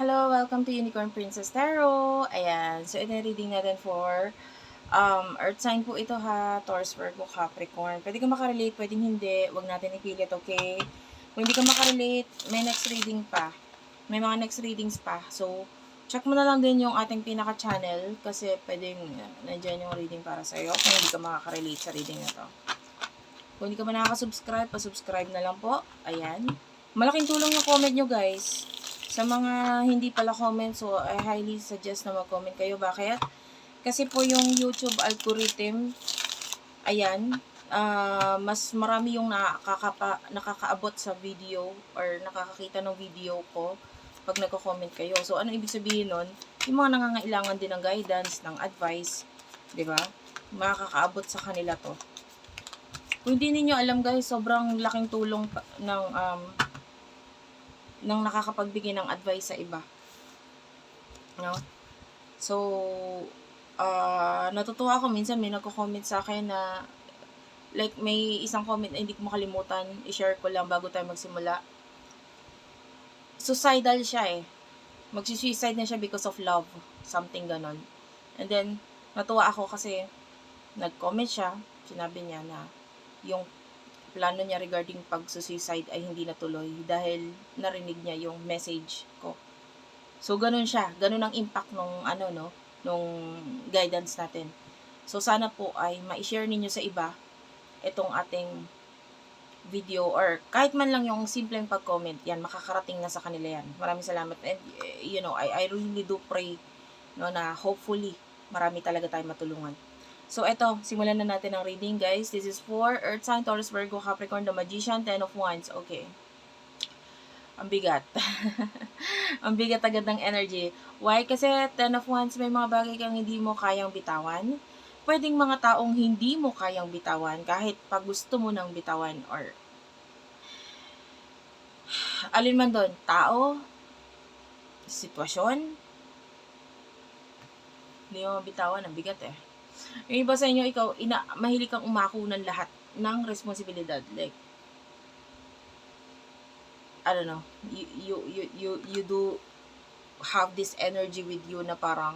Hello, welcome to Unicorn Princess Tarot. Ayan, so ito yung reading natin for um, Earth sign po ito ha, Taurus, Virgo, Capricorn. Pwede ka makarelate, pwedeng hindi. Huwag natin ipilit, okay? Kung hindi ka makarelate, may next reading pa. May mga next readings pa. So, check mo na lang din yung ating pinaka-channel kasi pwedeng uh, nandyan yung reading para sa'yo kung hindi ka makakarelate sa reading na to. Kung hindi ka ba nakaka-subscribe, pa-subscribe na lang po. Ayan. Malaking tulong yung comment nyo, guys. Sa mga hindi pala comment, so I highly suggest na mag-comment kayo. Bakit? Kasi po yung YouTube algorithm, ayan, ah, mas marami yung nakakapa, nakakaabot sa video or nakakakita ng video ko pag nagko-comment kayo. So, ano ibig sabihin nun? Yung mga nangangailangan din ng guidance, ng advice, di ba? Makakaabot sa kanila to. Kung hindi ninyo alam guys, sobrang laking tulong ng um, ng nakakapagbigay ng advice sa iba. No? So, ah natutuwa ako minsan may nagko-comment sa akin na like may isang comment na hindi ko makalimutan, i-share ko lang bago tayo magsimula. Suicidal siya eh. Magsi-suicide na siya because of love, something ganon. And then natuwa ako kasi nag-comment siya, sinabi niya na yung plano niya regarding pag-suicide ay hindi natuloy dahil narinig niya yung message ko. So, ganun siya. Ganun ang impact nung, ano, no, nung guidance natin. So, sana po ay ma-share ninyo sa iba itong ating video or kahit man lang yung simpleng pag-comment, yan, makakarating na sa kanila yan. Maraming salamat. And, eh, you know, I, I really do pray no, na hopefully marami talaga tayong matulungan. So, eto, simulan na natin ang reading, guys. This is for Earth sign, Taurus, Virgo, Capricorn, The Magician, Ten of Wands. Okay. Ang bigat. ang bigat agad ng energy. Why? Kasi Ten of Wands, may mga bagay kang hindi mo kayang bitawan. Pwedeng mga taong hindi mo kayang bitawan kahit pag gusto mo nang bitawan or alin man doon, tao, sitwasyon, hindi mo bitawan, ang bigat eh. Yung iba sa inyo, ikaw, ina, mahilig kang umako ng lahat ng responsibilidad. Like, I don't know, you, you, you, you, you do have this energy with you na parang,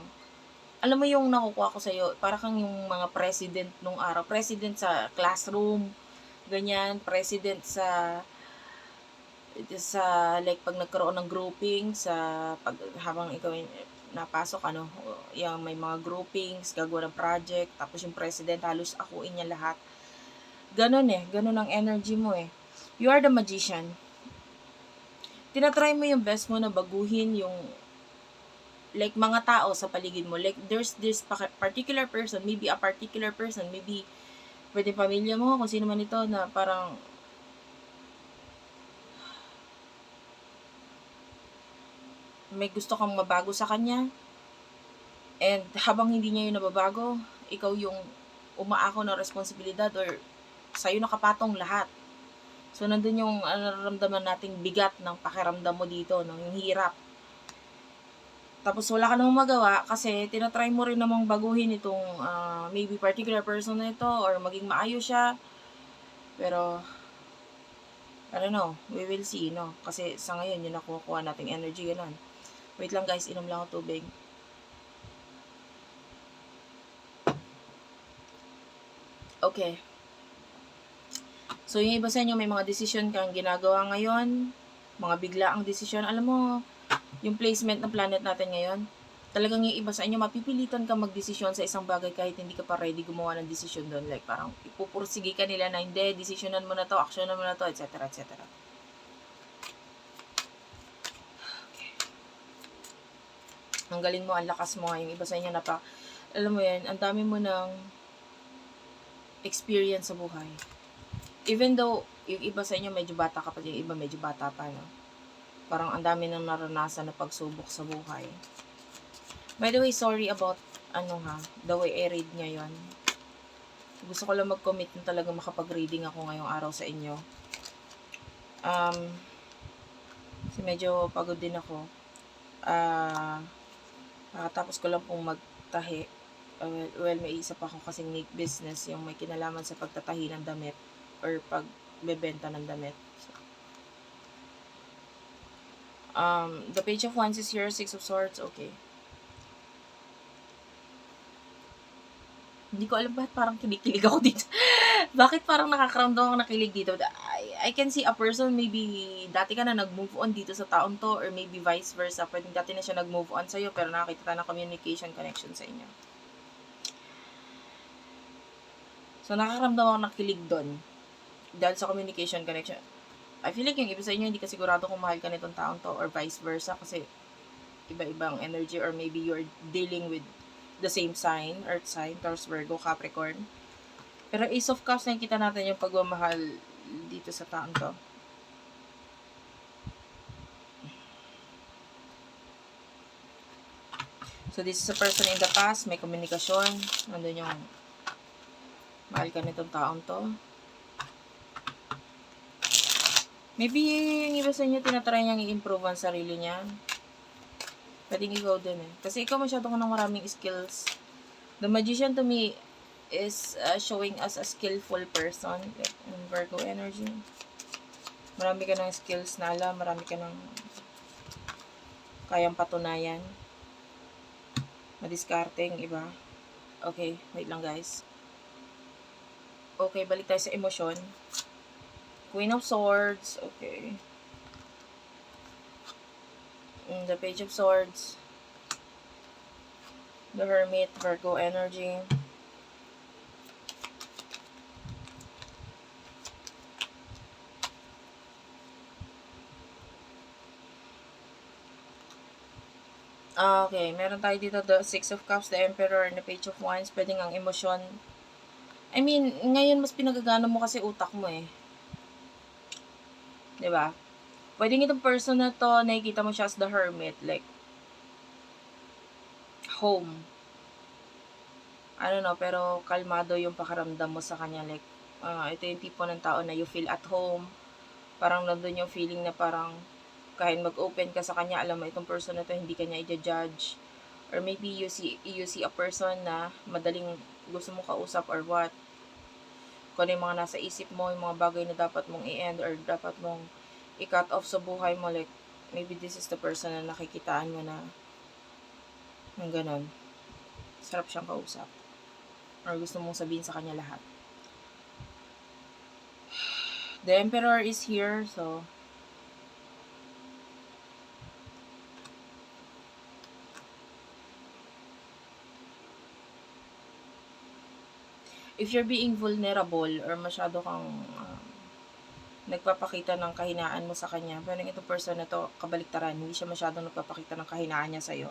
alam mo yung nakukuha ko sa'yo, para kang yung mga president nung araw. President sa classroom, ganyan, president sa sa like pag nagkaroon ng grouping sa pag habang ikaw napasok ano yung may mga groupings gagawa ng project tapos yung president halos akuin niya lahat. Ganun eh ganun ang energy mo eh. You are the magician. Tinatry mo yung best mo na baguhin yung like mga tao sa paligid mo. Like there's this pa- particular person maybe a particular person maybe pwede pamilya mo kung sino man ito na parang may gusto kang mabago sa kanya. And habang hindi niya yung nababago ikaw yung umaako ng responsibilidad or sa'yo nakapatong lahat. So nandun yung nararamdaman nating bigat ng pakiramdam mo dito ng hirap. Tapos wala ka namang magawa kasi tinatry mo rin namang baguhin itong ah, maybe particular person na ito or maging maayos siya. Pero I don't know, we will see, no? Kasi sa ngayon, yun nakukuha nating energy, ganun. Wait lang guys, inom lang ako tubig. Okay. So, yung iba sa inyo, may mga decision kang ginagawa ngayon, mga bigla ang desisyon. Alam mo, yung placement ng planet natin ngayon, talagang yung iba sa inyo, mapipilitan ka magdesisyon sa isang bagay kahit hindi ka pa ready gumawa ng desisyon doon. Like, parang ipupursige ka nila na hindi, desisyonan mo na to, aksyonan mo na to, etc. etc. ang galing mo, ang lakas mo, yung iba sa inyo na pa, alam mo yan, ang dami mo ng experience sa buhay. Even though, yung iba sa inyo medyo bata ka pa, yung iba medyo bata pa, no? Parang ang dami nang naranasan na pagsubok sa buhay. By the way, sorry about, ano ha, the way I read ngayon. Gusto ko lang mag-commit na talaga makapag-reading ako ngayong araw sa inyo. Um, kasi medyo pagod din ako. Ah, uh, tapos ko lang pong magtahi. Uh, well, well, may isa pa ako kasing make business yung may kinalaman sa pagtatahi ng damit or pagbebenta ng damit. So, Um, the Page of Wands is here, Six of Swords, okay. Hindi ko alam bakit parang kinikilig ako dito. bakit parang nakakaramdam ako nakilig dito? I, can see a person, maybe dati ka na nag-move on dito sa taon to, or maybe vice versa. Pwedeng dati na siya nag-move on sa'yo, pero nakakita ka ng communication connection sa inyo. So, nakakaramdam ako ng kilig doon. Dahil sa communication connection. I feel like yung iba sa inyo, hindi ka sigurado kung mahal ka nitong taong to, or vice versa, kasi iba-ibang energy, or maybe you're dealing with the same sign, Earth sign, Taurus, Virgo, Capricorn. Pero Ace of Cups, nakikita natin yung pagmamahal dito sa taon to. So, this is a person in the past, may komunikasyon, nandun yung mahal ka nitong taong to. Maybe yung iba sa inyo, tinatry niyang i-improve ang sarili niya. Pwedeng ikaw din eh. Kasi ikaw masyado ka ng maraming skills. The magician to me is uh, showing us a skillful person. Like, Virgo energy. Marami ka ng skills na alam. Marami ka ng kayang patunayan. Madiskarteng iba. Okay, wait lang guys. Okay, balik tayo sa emosyon. Queen of Swords. Okay. Mm, the Page of Swords. The Hermit, Virgo energy. Okay, meron tayo dito the Six of Cups, the Emperor, and the Page of Wands. Pwedeng ang emosyon. I mean, ngayon mas pinagagana mo kasi utak mo eh. ba? Pwedeng itong person na to, nakikita mo siya as the hermit, like, home. I don't know, pero kalmado yung pakaramdam mo sa kanya. Like, uh, ito yung tipo ng tao na you feel at home. Parang nandun yung feeling na parang kahit mag-open ka sa kanya, alam mo itong person na to, hindi kanya i-judge. Or maybe you see, you see a person na madaling gusto mo kausap or what. Kung ano yung mga nasa isip mo, yung mga bagay na dapat mong i-end or dapat mong i-cut off sa buhay mo, like, maybe this is the person na nakikitaan mo na ng ganon. Sarap siyang kausap. Or gusto mong sabihin sa kanya lahat. The Emperor is here, so if you're being vulnerable or masyado kang um, nagpapakita ng kahinaan mo sa kanya, pero itong person na to, kabaliktaran, hindi siya masyadong nagpapakita ng kahinaan niya sa'yo.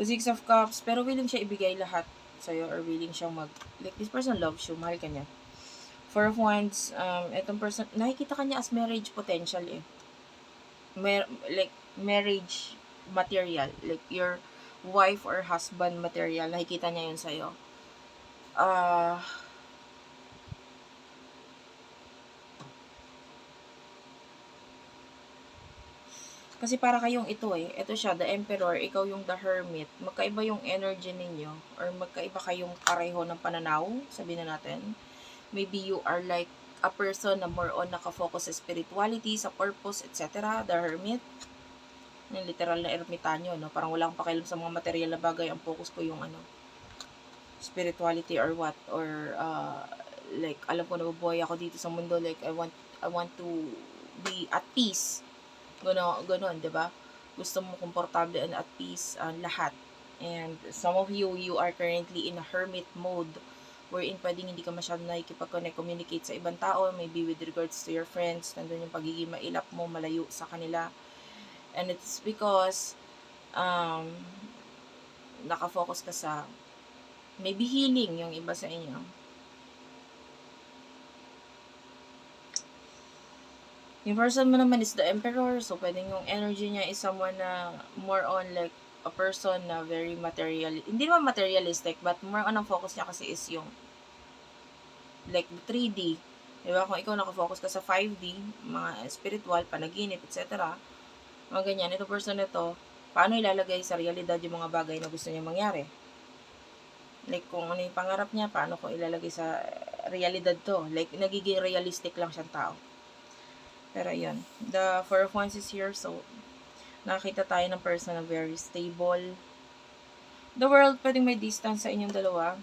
The Six of Cups, pero willing siya ibigay lahat sa'yo or willing siyang mag, like this person loves you, mahal ka niya. Four of Wands, um, itong person, nakikita ka niya as marriage potential eh. Mer like, marriage material. Like, your wife or husband material, nakikita niya yun sa'yo ah, kasi para kayong ito eh. Ito siya, the emperor, ikaw yung the hermit. Magkaiba yung energy ninyo or magkaiba kayong pareho ng pananaw, sabihin na natin. Maybe you are like a person na more on nakafocus sa spirituality, sa purpose, etc. The hermit. Yung literal na ermitanyo, no? Parang wala akong pakialam sa mga material na bagay. Ang focus ko yung ano, spirituality or what or uh, like alam ko nabubuhay ako dito sa mundo like I want I want to be at peace. Gano ganon 'di ba? Gusto mo komportable and at peace ang uh, lahat. And some of you you are currently in a hermit mode wherein pwedeng hindi ka masyadong nakikipag-connect, communicate sa ibang tao, maybe with regards to your friends, nandun yung pagiging mailap mo, malayo sa kanila. And it's because um, nakafocus ka sa Maybe healing yung iba sa inyo. Yung person mo naman is the emperor. So, pwedeng yung energy niya is someone na more on like a person na very material. Hindi naman materialistic, but more on ang focus niya kasi is yung like the 3D. Diba? Kung ikaw nakafocus ka sa 5D, mga spiritual, panaginip, etc. Mga ganyan. Ito person na to, paano ilalagay sa realidad yung mga bagay na gusto niya mangyari? Like, kung ano yung pangarap niya, paano ko ilalagay sa realidad to. Like, nagiging realistic lang siyang tao. Pero, yun. The Four of Wands is here, so, Nakita tayo ng person na very stable. The world, pwedeng may distance sa inyong dalawa.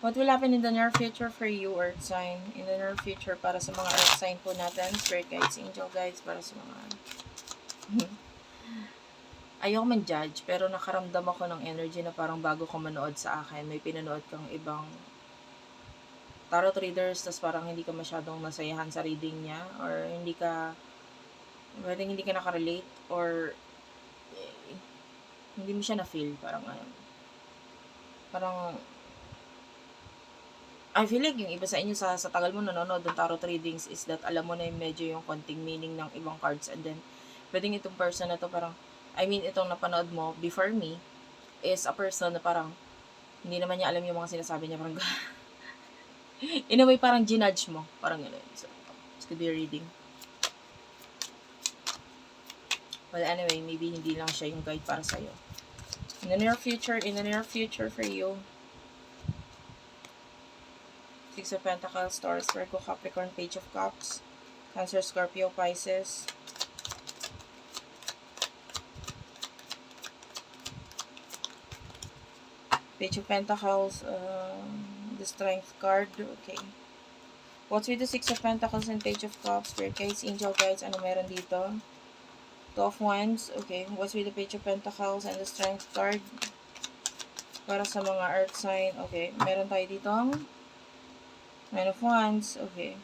What will happen in the near future for you, Earth sign? In the near future, para sa mga Earth sign po natin, Spirit guides, angel guides, para sa mga... Ayoko man judge, pero nakaramdam ako ng energy na parang bago ka manood sa akin, may pinanood kang ibang tarot readers, tas parang hindi ka masyadong nasayahan sa reading niya, or hindi ka, pwedeng hindi ka nakarelate, or eh, hindi mo siya na-feel, parang ano, parang, I feel like yung iba sa inyo sa, sa tagal mo nanonood ng tarot readings is that alam mo na yung medyo yung konting meaning ng ibang cards and then pwedeng itong person na to parang I mean itong napanood mo before me is a person na parang hindi naman niya alam yung mga sinasabi niya parang in a way parang ginudge mo. Parang gano'n. So this could be reading. Well anyway maybe hindi lang siya yung guide para sa'yo. In the near future in the near future for you. Six of Pentacles, Taurus, Virgo, Capricorn, Page of Cups, Cancer, Scorpio, Pisces. Page of Pentacles, um, the Strength card, okay. What's with the Six of Pentacles and Page of Cups, Guides, Angel Guides, ano meron dito? Two of Wands, okay. What's with the Page of Pentacles and the Strength card? Para sa mga Earth sign, okay. Meron tayo dito Nine of Wands. Okay.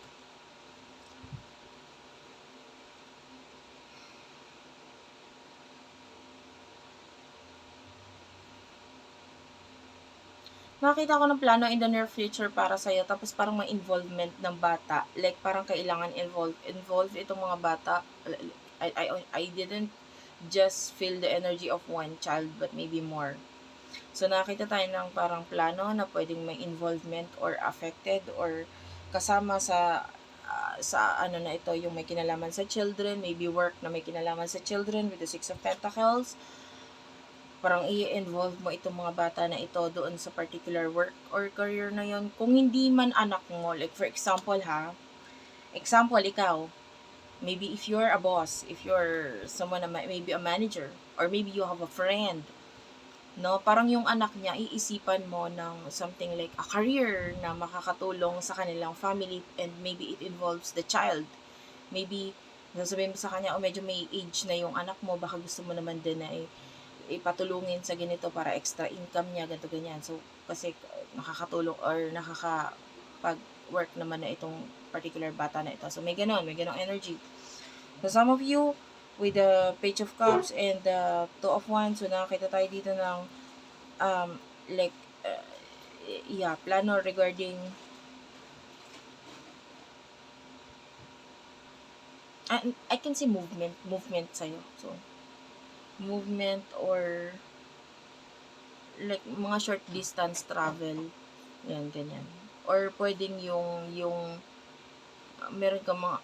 Nakita ko ng plano in the near future para sa'yo, tapos parang may involvement ng bata. Like, parang kailangan involve, involve itong mga bata. I, I, I didn't just feel the energy of one child, but maybe more. So, nakita tayo ng parang plano na pwedeng may involvement or affected or kasama sa uh, sa ano na ito, yung may kinalaman sa children, maybe work na may kinalaman sa children with the Six of Pentacles. Parang i-involve mo itong mga bata na ito doon sa particular work or career na yon Kung hindi man anak mo, like for example ha, example, ikaw, maybe if you're a boss, if you're someone, maybe a manager, or maybe you have a friend, no? Parang yung anak niya, iisipan mo ng something like a career na makakatulong sa kanilang family and maybe it involves the child. Maybe, sasabihin mo sa kanya, oh, medyo may age na yung anak mo, baka gusto mo naman din na ipatulungin sa ganito para extra income niya, ganito ganyan. So, kasi nakakatulong or nakakapag-work naman na itong particular bata na ito. So, may ganon, may ganon energy. So, some of you, with the Page of Cups and the Two of Wands. So, nakakita tayo dito ng um, like, uh, yeah, plano regarding I, I can see movement, movement sa'yo. So, movement or like mga short distance travel. Yan, ganyan. Or pwedeng yung, yung meron ka mga,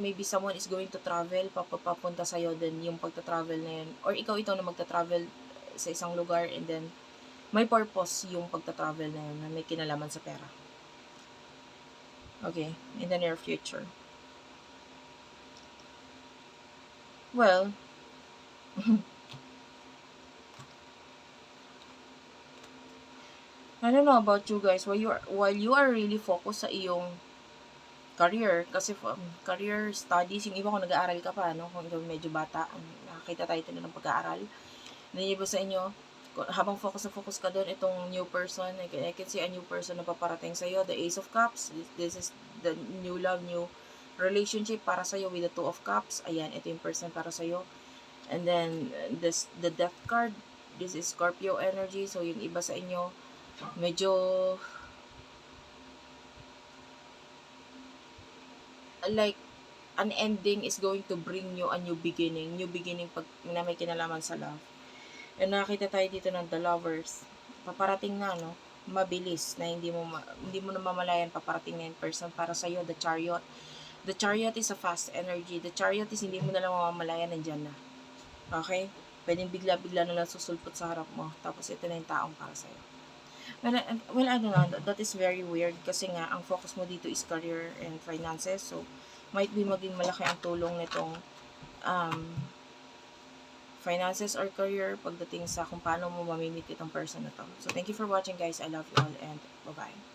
maybe someone is going to travel, papapunta sa'yo, then yung pagta-travel na yun, or ikaw ito na magta-travel sa isang lugar, and then, may purpose yung pagta-travel na yun, na may kinalaman sa pera. Okay, in the near future. Well, I don't know about you guys, while you are, while you are really focused sa iyong career, kasi um, career studies, yung iba kung nag-aaral ka pa, no? kung medyo bata, nakakita tayo ito ng pag-aaral. Then iba sa inyo, habang focus na focus ka doon, itong new person, I can, I can see a new person na paparating sa'yo, the Ace of Cups, this, this is the new love, new relationship para sa'yo with the Two of Cups, ayan, ito yung person para sa'yo. And then, this, the Death card, this is Scorpio energy, so yung iba sa inyo, medyo like an ending is going to bring you a new beginning. New beginning pag na may kinalaman sa love. And nakita tayo dito ng the lovers. Paparating na, no? Mabilis na hindi mo hindi mo na mamalayan paparating na in person para sa iyo the chariot. The chariot is a fast energy. The chariot is hindi mo na lang mamamalayan nandiyan na. Okay? Pwedeng bigla-bigla na lang susulpot sa harap mo. Tapos ito na yung taong para sa iyo. Well, uh, well, I don't know. That- That is very weird kasi nga, ang focus mo dito is career and finances. So, might be maging malaki ang tulong nitong um, finances or career pagdating sa kung paano mo mamimit itong person na to. So, thank you for watching guys. I love you all and bye-bye.